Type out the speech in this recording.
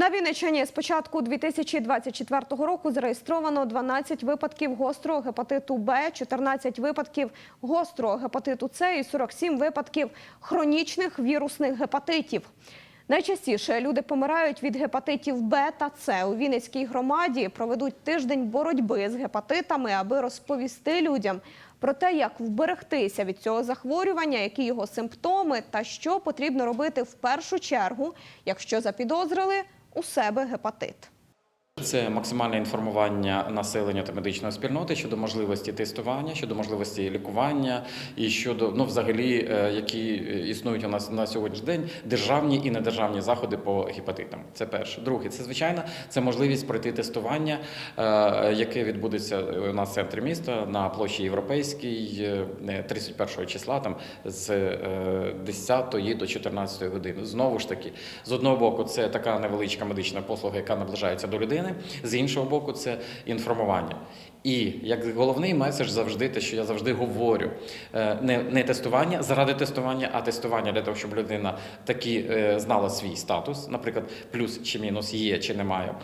На Вінниччині з початку 2024 року зареєстровано 12 випадків гострого гепатиту Б, 14 випадків гострого гепатиту С і 47 випадків хронічних вірусних гепатитів. Найчастіше люди помирають від гепатитів Б та С. У Вінницькій громаді проведуть тиждень боротьби з гепатитами, аби розповісти людям про те, як вберегтися від цього захворювання, які його симптоми та що потрібно робити в першу чергу, якщо запідозрили у себе гепатит. Це максимальне інформування населення та медичної спільноти щодо можливості тестування, щодо можливості лікування і щодо ну, взагалі, е, які е, існують у нас на сьогоднішній день державні і недержавні заходи по гепатитам. Це перше. Друге, це звичайно, це можливість пройти тестування, е, яке відбудеться у нас в центрі міста на площі Європейській е, 31 числа, там з е, 10 до 14 години. Знову ж таки, з одного боку, це така невеличка медична послуга, яка наближається до людини. З іншого боку, це інформування. І як головний меседж завжди те, що я завжди говорю, е, не, не тестування заради тестування, а тестування для того, щоб людина таки е, знала свій статус, наприклад, плюс чи мінус є чи немає.